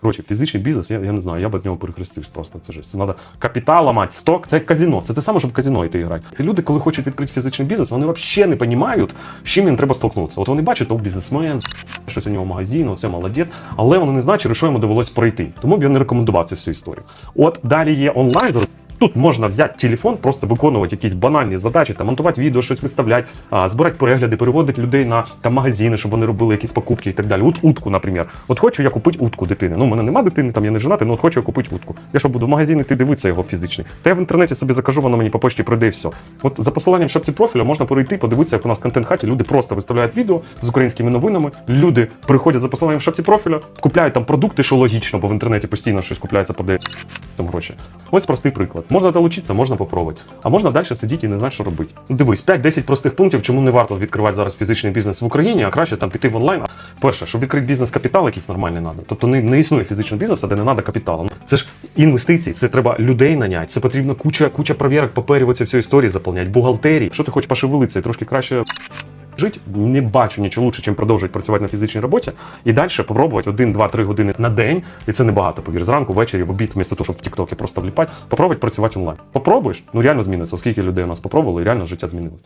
Коротше, фізичний бізнес, я, я не знаю, я б від нього перехрестився просто. Це ж це треба капітал мати, сток. Це казино. Це те саме, що в казино йти грати. Люди, коли хочуть відкрити фізичний бізнес, вони взагалі не розуміють, з чим їм треба столкнутися. От вони бачать, то бізнесмен, щось у нього магазин, це молодець, але вони не знають, через що йому довелось пройти. Тому б я не рекомендував цю всю історію. От далі є онлайн. Тут можна взяти телефон, просто виконувати якісь банальні задачі, там монтувати відео, щось виставляти, а, збирати перегляди, переводити людей на там магазини, щоб вони робили якісь покупки і так далі. От утку, наприклад. От хочу я купити утку дитини. Ну, у мене нема дитини, там я не женатий, ну от хочу я купити утку. Я що буду в магазин йти дивитися його фізичний. Та я в інтернеті собі закажу, воно мені по почті прийде і все. От за посиланням шапці профіля можна перейти, подивитися, як у нас контент-хаті люди просто виставляють відео з українськими новинами. Люди приходять за посиланням шапці профіля, купляють там продукти, що логічно, бо в інтернеті постійно щось купляється, подає там гроші. Ось простий приклад. Можна долучитися, можна попробувати. А можна далі сидіти і не знати, що робити. Ну, Дивись, 5-10 простих пунктів, чому не варто відкривати зараз фізичний бізнес в Україні, а краще там піти в онлайн. Перше, щоб відкрити бізнес, капітал якийсь нормальний треба. Тобто не, не існує фізичного бізнесу, де не треба капіталу. Це ж інвестиції, це треба людей наняти, це потрібно куча, куча провірок, паперів, оці всю історію заповняти, бухгалтерії. Що ти хочеш пошевелитися і трошки краще жити, не бачу нічого лучше, ніж продовжувати працювати на фізичній роботі і далі попробувати 1, 2, 3 години на день, і це небагато, повір, зранку, ввечері, в обід, вмісто того, щоб в Тіктокі просто вліпати, попробувати працювати онлайн. Попробуєш, ну реально зміниться, оскільки людей у нас попробували, і реально життя змінилось.